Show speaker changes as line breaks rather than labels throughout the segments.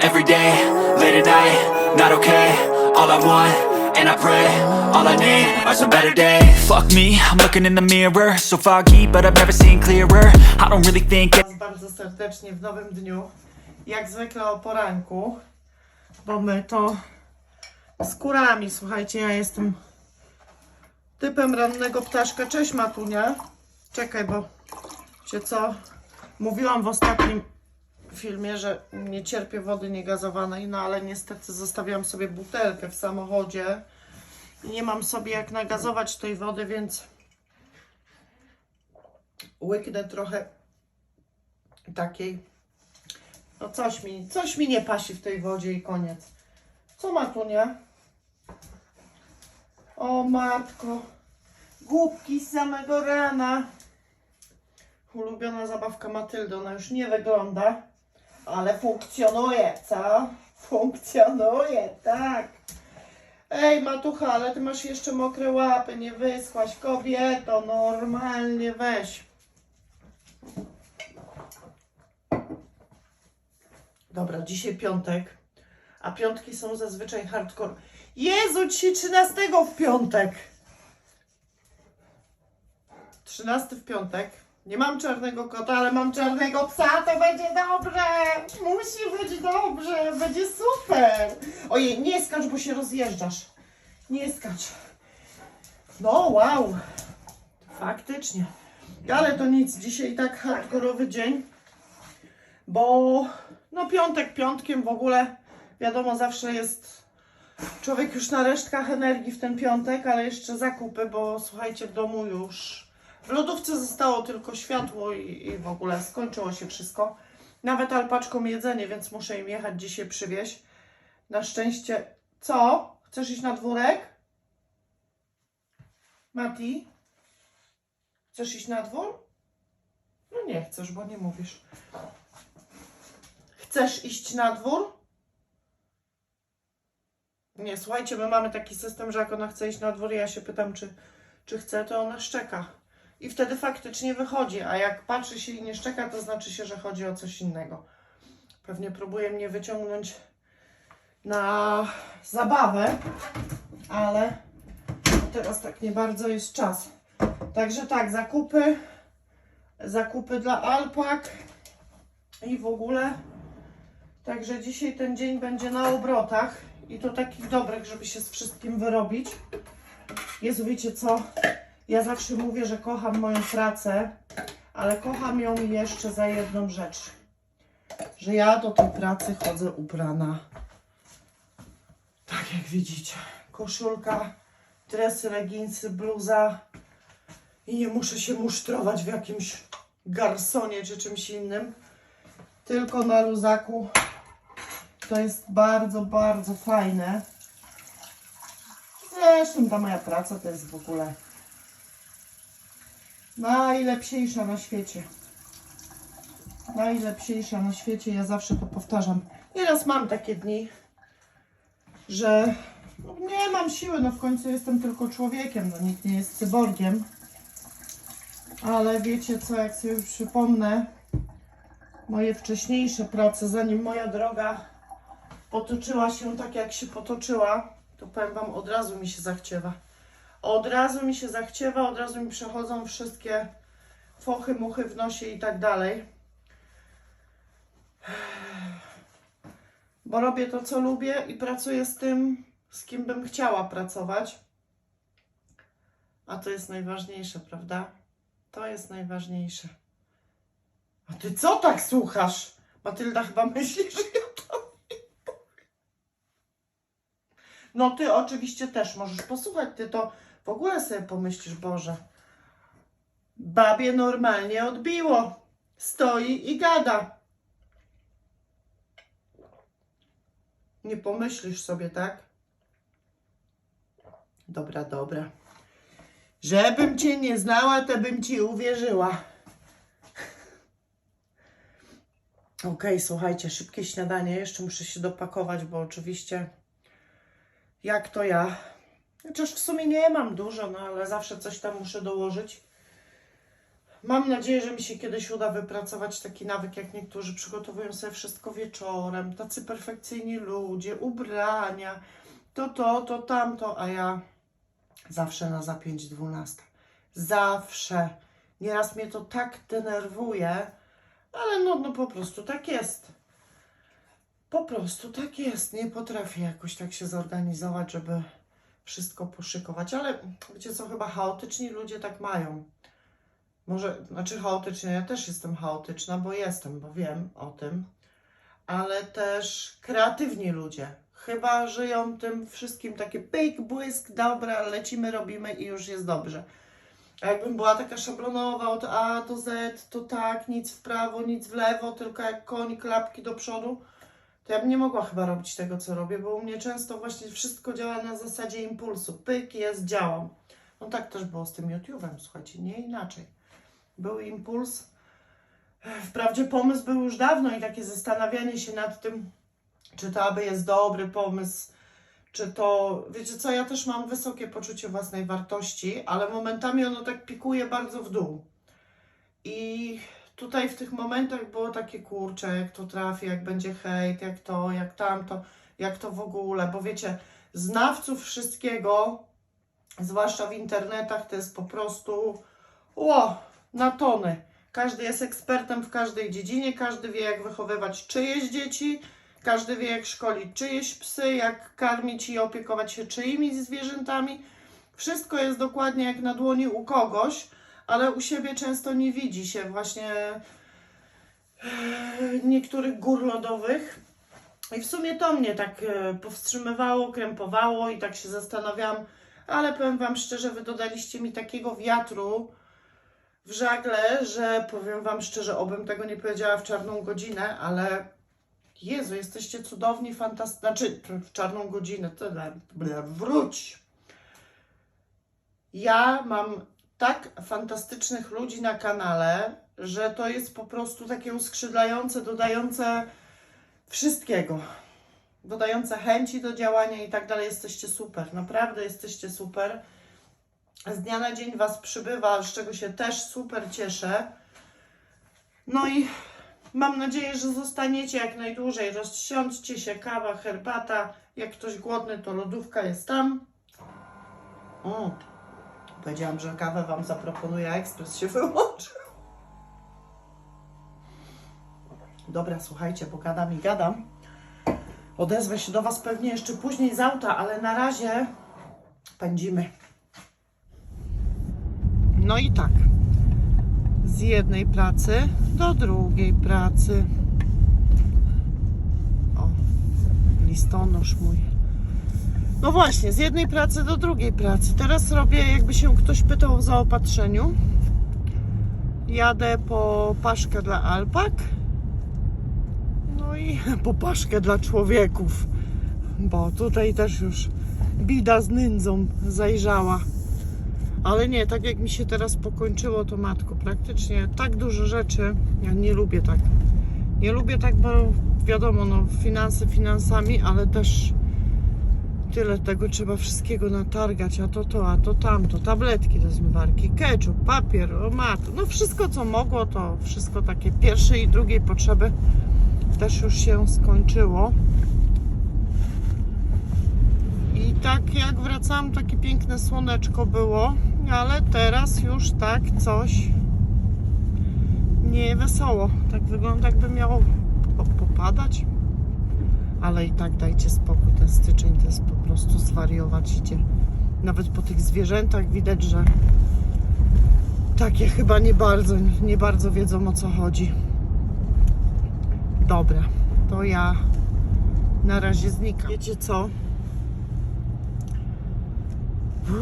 every day, late at night, not okay. All I want, and I pray, all I need are some better days. Fuck me, I'm looking in the mirror, so foggy, but I've never seen clearer. I don't really think.
Bardzo serdecznie w nowym dniu. Jak zwykle o poranku, bo my to z kurami. Słuchajcie, ja jestem typem rannego ptaszka. Cześć Matunia. Czekaj, bo wiecie co? Mówiłam w ostatnim filmie, że nie cierpię wody niegazowanej, no ale niestety zostawiłam sobie butelkę w samochodzie i nie mam sobie jak nagazować tej wody, więc łyknę trochę takiej. No coś mi, coś mi nie pasi w tej wodzie i koniec. Co ma tu, nie? O matko. Głupki z samego rana. Ulubiona zabawka Matyldy, ona już nie wygląda, ale funkcjonuje, co? Funkcjonuje, tak. Ej, Matucha, ale ty masz jeszcze mokre łapy, nie wyschłaś, kobieto, normalnie weź. Dobra, dzisiaj piątek, a piątki są zazwyczaj hardcore. Jezu, dzisiaj 13 w piątek. 13 w piątek. Nie mam czarnego kota, ale mam czarnego psa, to będzie dobrze. Musi być dobrze, będzie super. Ojej, nie skacz, bo się rozjeżdżasz. Nie skacz. No, wow. Faktycznie. Ale to nic, dzisiaj tak hardkorowy dzień, bo no piątek piątkiem w ogóle, wiadomo, zawsze jest człowiek już na resztkach energii w ten piątek, ale jeszcze zakupy, bo słuchajcie, w domu już w lodówce zostało tylko światło i, i w ogóle skończyło się wszystko. Nawet alpaczkom jedzenie, więc muszę im jechać dzisiaj przywieźć. Na szczęście. Co? Chcesz iść na dwórek? Mati? Chcesz iść na dwór? No nie chcesz, bo nie mówisz. Chcesz iść na dwór? Nie, słuchajcie, my mamy taki system, że jak ona chce iść na dwór, ja się pytam, czy, czy chce, to ona szczeka. I wtedy faktycznie wychodzi, a jak patrzy się i nie szczeka, to znaczy się, że chodzi o coś innego. Pewnie próbuje mnie wyciągnąć na zabawę, ale teraz tak nie bardzo jest czas. Także tak, zakupy, zakupy dla alpak i w ogóle. Także dzisiaj ten dzień będzie na obrotach i to takich dobrych, żeby się z wszystkim wyrobić. Jezu, wiecie co? Ja zawsze mówię, że kocham moją pracę, ale kocham ją jeszcze za jedną rzecz. Że ja do tej pracy chodzę ubrana. Tak jak widzicie. Koszulka, dresy, leginsy, bluza. I nie muszę się musztrować w jakimś garsonie czy czymś innym. Tylko na luzaku. To jest bardzo, bardzo fajne. Zresztą ta moja praca to jest w ogóle najlepsza na świecie. Najlepsza na świecie, ja zawsze to powtarzam. Nieraz mam takie dni, że no, nie mam siły, no w końcu jestem tylko człowiekiem, no nikt nie jest cyborgiem. Ale wiecie co, jak sobie przypomnę moje wcześniejsze prace, zanim moja droga potoczyła się tak, jak się potoczyła, to powiem Wam, od razu mi się zachciewa. Od razu mi się zachciewa, od razu mi przechodzą wszystkie fochy, muchy w nosie i tak dalej. Bo robię to, co lubię i pracuję z tym, z kim bym chciała pracować. A to jest najważniejsze, prawda? To jest najważniejsze. A ty co tak słuchasz? Matylda chyba myśli, że ja to. No ty oczywiście też możesz posłuchać, ty to ogóle sobie pomyślisz, Boże. Babie normalnie odbiło. Stoi i gada. Nie pomyślisz sobie, tak? Dobra, dobra. Żebym cię nie znała, to bym ci uwierzyła. Okej, słuchajcie, szybkie śniadanie. Jeszcze muszę się dopakować, bo oczywiście jak to ja. Chociaż w sumie nie mam dużo, no ale zawsze coś tam muszę dołożyć. Mam nadzieję, że mi się kiedyś uda wypracować taki nawyk, jak niektórzy przygotowują sobie wszystko wieczorem, tacy perfekcyjni ludzie, ubrania, to to, to tamto, a ja zawsze na za 5.12. Zawsze. Nieraz mnie to tak denerwuje, ale no, no po prostu tak jest. Po prostu tak jest. Nie potrafię jakoś tak się zorganizować, żeby wszystko poszykować, ale wiecie co, chyba chaotyczni ludzie tak mają. Może, znaczy chaotycznie, ja też jestem chaotyczna, bo jestem, bo wiem o tym, ale też kreatywni ludzie. Chyba żyją tym wszystkim takie pyk, błysk, dobra, lecimy, robimy i już jest dobrze. A jakbym była taka szablonowa od A do Z, to tak, nic w prawo, nic w lewo, tylko jak koń, klapki do przodu, to ja bym nie mogła chyba robić tego, co robię, bo u mnie często właśnie wszystko działa na zasadzie impulsu. Pyk, jest, działam. No tak też było z tym YouTube'em, słuchajcie, nie inaczej. Był impuls. Wprawdzie pomysł był już dawno i takie zastanawianie się nad tym, czy to aby jest dobry pomysł, czy to, wiecie co, ja też mam wysokie poczucie własnej wartości, ale momentami ono tak pikuje bardzo w dół. I tutaj w tych momentach było takie kurcze, jak to trafi, jak będzie hejt, jak to, jak tamto, jak to w ogóle, bo wiecie, znawców wszystkiego, zwłaszcza w internetach, to jest po prostu ło, na tony. Każdy jest ekspertem w każdej dziedzinie, każdy wie, jak wychowywać czyjeś dzieci, każdy wie, jak szkolić czyjeś psy, jak karmić i opiekować się czyimi zwierzętami. Wszystko jest dokładnie jak na dłoni u kogoś, ale u siebie często nie widzi się właśnie e, niektórych gór lodowych. I w sumie to mnie tak e, powstrzymywało, krępowało i tak się zastanawiałam, ale powiem Wam szczerze, Wy dodaliście mi takiego wiatru w żagle, że powiem Wam szczerze, obym tego nie powiedziała w czarną godzinę, ale Jezu, jesteście cudowni, fantastyczni, znaczy w czarną godzinę, ble, wróć. Ja mam tak fantastycznych ludzi na kanale, że to jest po prostu takie uskrzydlające, dodające wszystkiego. Dodające chęci do działania i tak dalej. Jesteście super, naprawdę jesteście super. Z dnia na dzień Was przybywa, z czego się też super cieszę. No i mam nadzieję, że zostaniecie jak najdłużej. Rozsiądźcie się, kawa, herbata. Jak ktoś głodny, to lodówka jest tam. O, powiedziałam, że kawę Wam zaproponuję, a ekspres się wyłączył. Dobra, słuchajcie, bo gadam i gadam. Odezwę się do Was pewnie jeszcze później z auta, ale na razie pędzimy. No i tak. Z jednej pracy do drugiej pracy. O, listonosz mój. No właśnie, z jednej pracy do drugiej pracy. Teraz robię, jakby się ktoś pytał o zaopatrzeniu. Jadę po paszkę dla alpak. No i po paszkę dla człowieków. Bo tutaj też już bida z nędzą zajrzała. Ale nie, tak jak mi się teraz pokończyło, to matko, praktycznie tak dużo rzeczy. Ja nie lubię tak. Nie lubię tak, bo wiadomo, no, finanse finansami, ale też tyle tego trzeba wszystkiego natargać, a to to, a to tamto, tabletki do zmywarki, ketchup, papier, o matko, no wszystko co mogło, to wszystko takie pierwszej i drugiej potrzeby też już się skończyło. I tak jak wracałam, takie piękne słoneczko było, ale teraz już tak coś nie wesoło. Tak wygląda, jakby miało po- popadać. Ale i tak dajcie spokój, ten styczeń to jest po prostu zwariować idzie. Nawet po tych zwierzętach widać, że takie chyba nie bardzo, nie bardzo wiedzą o co chodzi. Dobra, to ja na razie znikam. Wiecie co?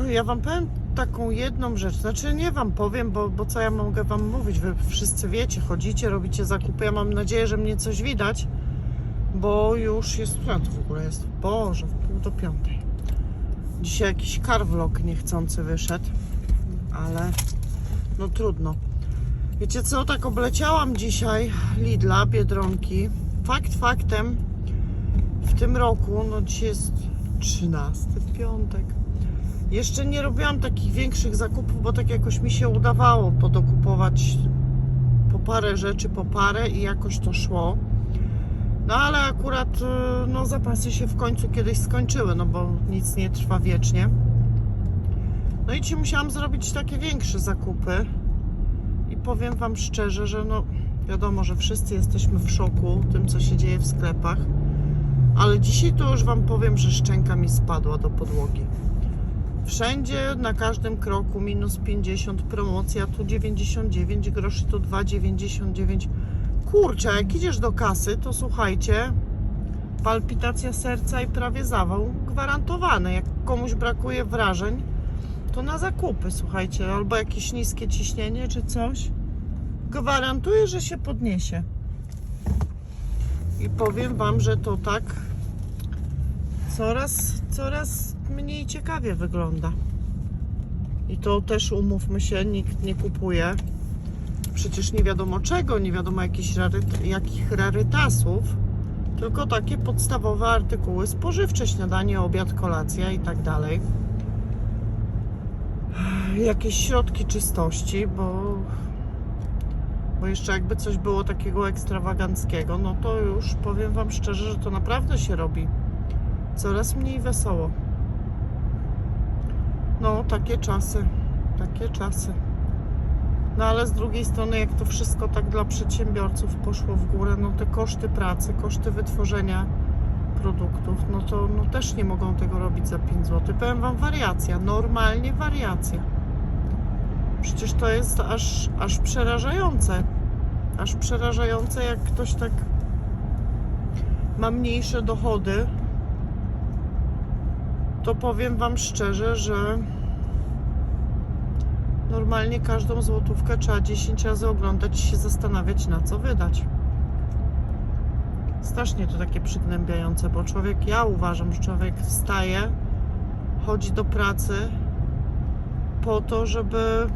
Ja wam powiem taką jedną rzecz. Znaczy nie wam powiem, bo, bo co ja mogę wam mówić? Wy wszyscy wiecie, chodzicie, robicie zakupy. Ja mam nadzieję, że mnie coś widać, bo już jest, która w ogóle jest? Boże, w pół do piątej. Dzisiaj jakiś carvlog niechcący wyszedł, ale no trudno. Wiecie co, tak obleciałam dzisiaj Lidla, Biedronki. Fakt faktem, w tym roku, no dzisiaj jest 13 piątek, Jeszcze nie robiłam takich większych zakupów, bo tak jakoś mi się udawało podokupować po parę rzeczy, po parę i jakoś to szło. No ale akurat y, no, zapasy się w końcu kiedyś skończyły, no bo nic nie trwa wiecznie. No i ci musiałam zrobić takie większe zakupy. I powiem Wam szczerze, że no wiadomo, że wszyscy jesteśmy w szoku tym, co się dzieje w sklepach. Ale dzisiaj to już Wam powiem, że szczęka mi spadła do podłogi. Wszędzie, na każdym kroku minus 50, promocja tu 99 groszy, tu 2,99. Kurczę, jak idziesz do kasy, to słuchajcie, palpitacja serca i prawie zawał gwarantowane. Jak komuś brakuje wrażeń, to na zakupy, słuchajcie, albo jakieś niskie ciśnienie czy coś, gwarantuję, że się podniesie. I powiem Wam, że to tak coraz, coraz mniej ciekawie wygląda. I to też umówmy się, nikt nie kupuje. Przecież nie wiadomo czego, nie wiadomo raryt, jakich rarytasów, tylko takie podstawowe artykuły spożywcze, śniadanie, obiad, kolacja i tak dalej. Jakieś środki czystości, bo, bo jeszcze jakby coś było takiego ekstrawaganckiego, no to już powiem Wam szczerze, że to naprawdę się robi coraz mniej wesoło. No, takie czasy, takie czasy. No ale z drugiej strony, jak to wszystko tak dla przedsiębiorców poszło w górę, no te koszty pracy, koszty wytworzenia produktów, no to no też nie mogą tego robić za 5 zł. Powiem Wam, wariacja, normalnie wariacja. Przecież to jest aż, aż przerażające. Aż przerażające, jak ktoś tak ma mniejsze dochody, to powiem Wam szczerze, że normalnie każdą złotówkę trzeba 10 razy oglądać i się zastanawiać, na co wydać. Strasznie to takie przygnębiające, bo człowiek, ja uważam, że człowiek wstaje, chodzi do pracy po to, żeby.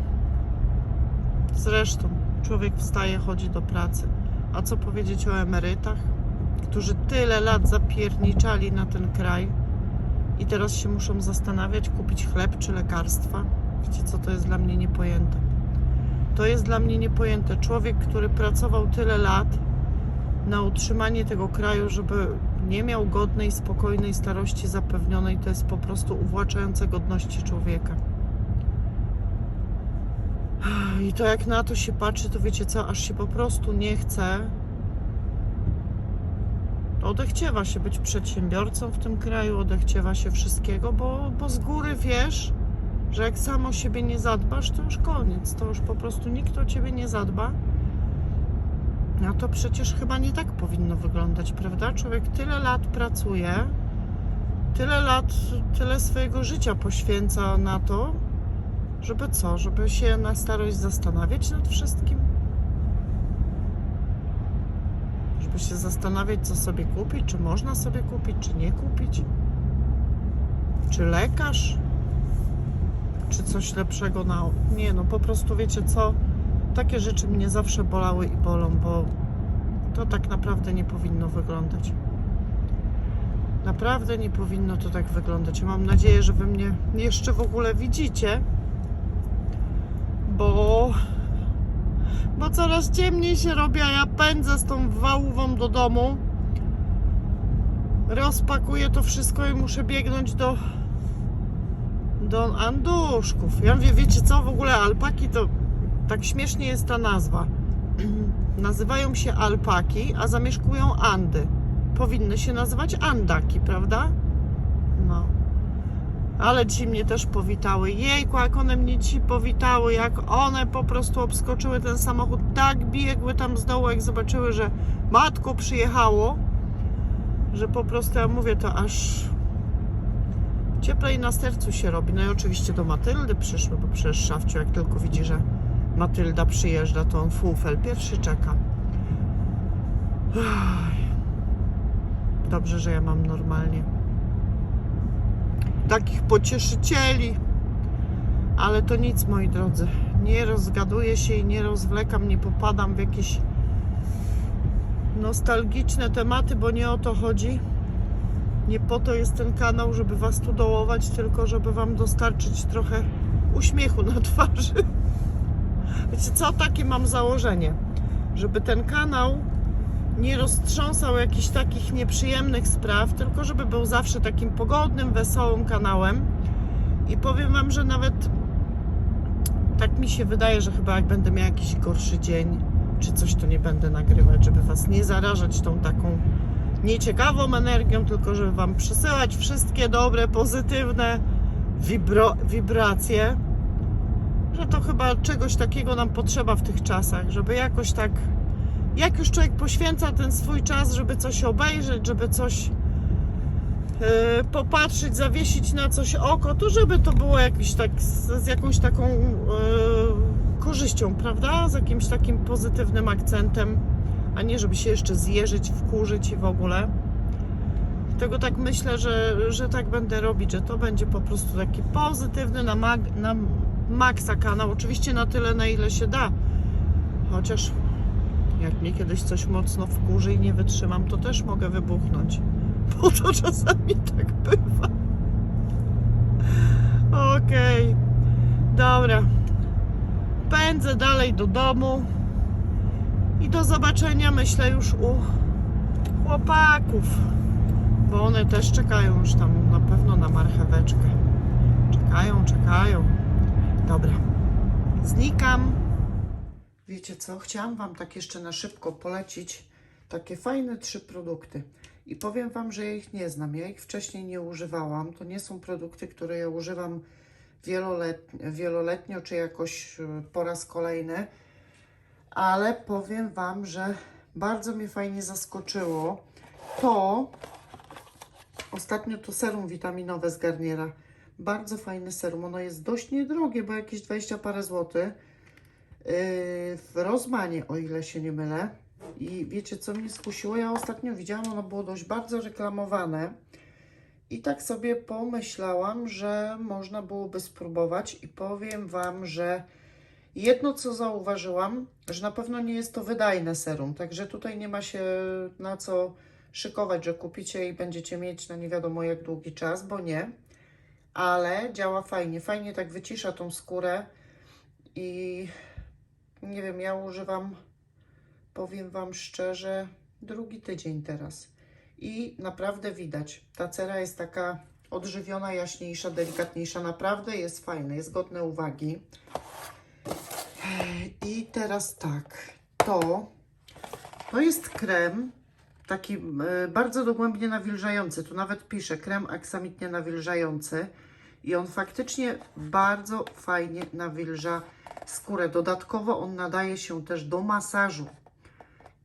Zresztą, człowiek wstaje, chodzi do pracy. A co powiedzieć o emerytach, którzy tyle lat zapierniczali na ten kraj i teraz się muszą zastanawiać, kupić chleb czy lekarstwa? Wiecie, co to jest dla mnie niepojęte? To jest dla mnie niepojęte. Człowiek, który pracował tyle lat na utrzymanie tego kraju, żeby nie miał godnej, spokojnej starości zapewnionej, to jest po prostu uwłaczające godności człowieka. I to jak na to się patrzy, to wiecie co, aż się po prostu nie chce. Odechciewa się być przedsiębiorcą w tym kraju, odechciewa się wszystkiego, bo, bo z góry wiesz, że jak sam o siebie nie zadbasz, to już koniec. To już po prostu nikt o ciebie nie zadba. No to przecież chyba nie tak powinno wyglądać, prawda? Człowiek tyle lat pracuje, tyle lat, tyle swojego życia poświęca na to, żeby co? Żeby się na starość zastanawiać nad wszystkim? Żeby się zastanawiać, co sobie kupić, czy można sobie kupić, czy nie kupić? Czy lekarz? Czy coś lepszego na. Nie, no po prostu wiecie co? Takie rzeczy mnie zawsze bolały i bolą, bo to tak naprawdę nie powinno wyglądać. Naprawdę nie powinno to tak wyglądać. Mam nadzieję, że wy mnie jeszcze w ogóle widzicie, bo, bo coraz ciemniej się robi, a ja pędzę z tą wałową do domu. Rozpakuję to wszystko i muszę biegnąć do, do Anduszków. Ja mówię, wiecie co, w ogóle alpaki to tak śmiesznie jest ta nazwa. Nazywają się alpaki, a zamieszkują Andy. Powinny się nazywać Andaki, prawda? No. Ale ci mnie też powitały. Jejku, jak one mnie ci powitały, jak one po prostu obskoczyły ten samochód, tak biegły tam z dołu, jak zobaczyły, że matko przyjechało, że po prostu ja mówię, to aż cieplej na sercu się robi. No i oczywiście do Matyldy przyszły, bo przecież szafciu, jak tylko widzi, że Matylda przyjeżdża, to on fufel pierwszy czeka. Dobrze, że ja mam normalnie takich pocieszycieli. Ale to nic, moi drodzy. Nie rozgaduję się i nie rozwlekam, nie popadam w jakieś nostalgiczne tematy, bo nie o to chodzi. Nie po to jest ten kanał, żeby Was tu dołować, tylko żeby Wam dostarczyć trochę uśmiechu na twarzy. Wiecie co? Takie mam założenie, żeby ten kanał nie roztrząsał jakichś takich nieprzyjemnych spraw, tylko żeby był zawsze takim pogodnym, wesołym kanałem. I powiem Wam, że nawet tak mi się wydaje, że chyba jak będę miała jakiś gorszy dzień, czy coś, to nie będę nagrywać, żeby Was nie zarażać tą taką nieciekawą energią, tylko żeby Wam przesyłać wszystkie dobre, pozytywne wibro, wibracje. Że to chyba czegoś takiego nam potrzeba w tych czasach, żeby jakoś tak, jak już człowiek poświęca ten swój czas, żeby coś obejrzeć, żeby coś e, popatrzeć, zawiesić na coś oko, to żeby to było jakiś tak, z, jakąś taką e, korzyścią, prawda? Z jakimś takim pozytywnym akcentem, a nie żeby się jeszcze zjeżyć, wkurzyć i w ogóle. Tego tak myślę, że, że tak będę robić, że to będzie po prostu taki pozytywny na, mag, na maksa kanał. Oczywiście na tyle, na ile się da. Chociaż jak mnie kiedyś coś mocno wkurzy i nie wytrzymam, to też mogę wybuchnąć. Bo to czasami tak bywa. Okej. Dobra. Pędzę dalej do domu. I do zobaczenia, myślę, już u chłopaków. Bo one też czekają już tam na pewno na marcheweczkę. Czekają, czekają. Dobra. Znikam. Wiecie co? Chciałam Wam tak jeszcze na szybko polecić takie fajne trzy produkty. I powiem Wam, że ja ich nie znam. Ja ich wcześniej nie używałam. To nie są produkty, które ja używam wielolet, wieloletnio, czy jakoś y, po raz kolejny. Ale powiem Wam, że bardzo mnie fajnie zaskoczyło to. Ostatnio to serum witaminowe z Garniera. Bardzo fajne serum. Ono jest dość niedrogie, bo jakieś 20 parę złotych. Yy, w Rozmanie, o ile się nie mylę. I wiecie, co mnie skusiło? Ja ostatnio widziałam, ono było dość bardzo reklamowane. I tak sobie pomyślałam, że można byłoby spróbować. I powiem Wam, że jedno co zauważyłam, że na pewno nie jest to wydajne serum. Także tutaj nie ma się na co szykować, że kupicie i będziecie mieć na nie wiadomo jak długi czas, bo nie. Ale działa fajnie. Fajnie tak wycisza tą skórę. I nie wiem, ja używam, powiem Wam szczerze, drugi tydzień teraz. I naprawdę widać, ta cera jest taka odżywiona, jaśniejsza, delikatniejsza. Naprawdę jest fajne, jest godne uwagi. I teraz tak, to, to jest krem taki e, bardzo dogłębnie nawilżający. Tu nawet pisze krem aksamitnie nawilżający. I on faktycznie bardzo fajnie nawilża skórę. Dodatkowo on nadaje się też do masażu.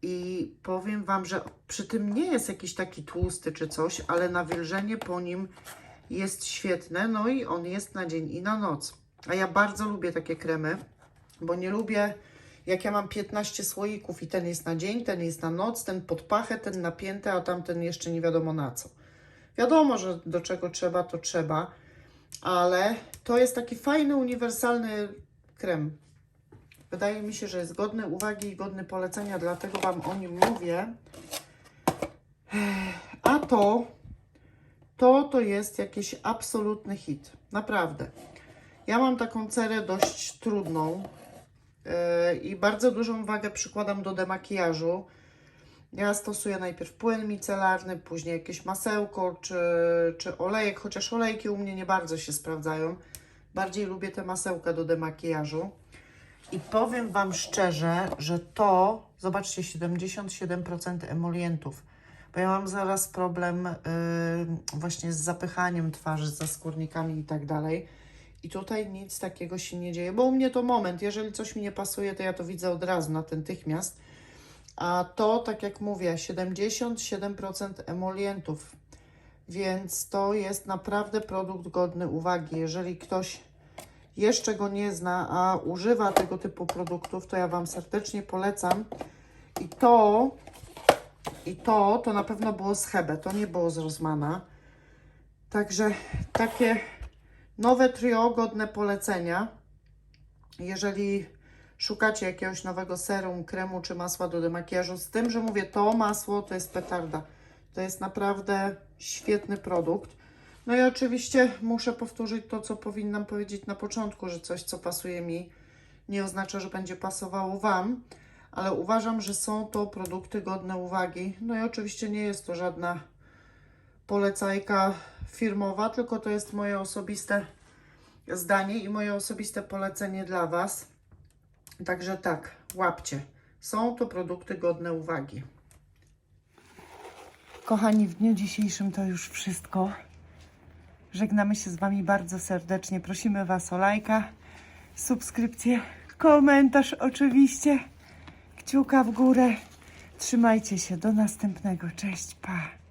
I powiem Wam, że przy tym nie jest jakiś taki tłusty czy coś, ale nawilżenie po nim jest świetne. No i on jest na dzień i na noc. A ja bardzo lubię takie kremy, bo nie lubię, jak ja mam 15 słoików i ten jest na dzień, ten jest na noc, ten pod pachę, ten napięty, a tamten jeszcze nie wiadomo na co. Wiadomo, że do czego trzeba, to trzeba, ale to jest taki fajny, uniwersalny krem. Wydaje mi się, że jest godny uwagi i godny polecenia, dlatego Wam o nim mówię. A to, to to jest jakiś absolutny hit. Naprawdę. Ja mam taką cerę dość trudną yy, i bardzo dużą wagę przykładam do demakijażu. Ja stosuję najpierw płyn micelarny, później jakieś masełko czy, czy olejek, chociaż olejki u mnie nie bardzo się sprawdzają. Bardziej lubię te masełka do demakijażu. I powiem Wam szczerze, że to, zobaczcie, 77% emolientów. Bo ja mam zaraz problem yy, właśnie z zapychaniem twarzy, z zaskórnikami i tak dalej. I tutaj nic takiego się nie dzieje, bo u mnie to moment. Jeżeli coś mi nie pasuje, to ja to widzę od razu, natychmiast. A to, tak jak mówię, 77% emolientów. Więc to jest naprawdę produkt godny uwagi. Jeżeli ktoś jeszcze go nie zna, a używa tego typu produktów, to ja Wam serdecznie polecam. I to, i to, to na pewno było z Hebe, to nie było z Rozmana. Także takie nowe trio, godne polecenia. Jeżeli szukacie jakiegoś nowego serum, kremu czy masła do demakijażu, z tym, że mówię, to masło to jest petarda. To jest naprawdę świetny produkt. No i oczywiście muszę powtórzyć to, co powinnam powiedzieć na początku, że coś, co pasuje mi, nie oznacza, że będzie pasowało Wam, ale uważam, że są to produkty godne uwagi. No i oczywiście nie jest to żadna polecajka firmowa, tylko to jest moje osobiste zdanie i moje osobiste polecenie dla Was. Także tak, łapcie. Są to produkty godne uwagi. Kochani, w dniu dzisiejszym to już wszystko. Żegnamy się z Wami bardzo serdecznie. Prosimy Was o lajka, subskrypcję, komentarz oczywiście, kciuka w górę. Trzymajcie się, do następnego. Cześć, pa.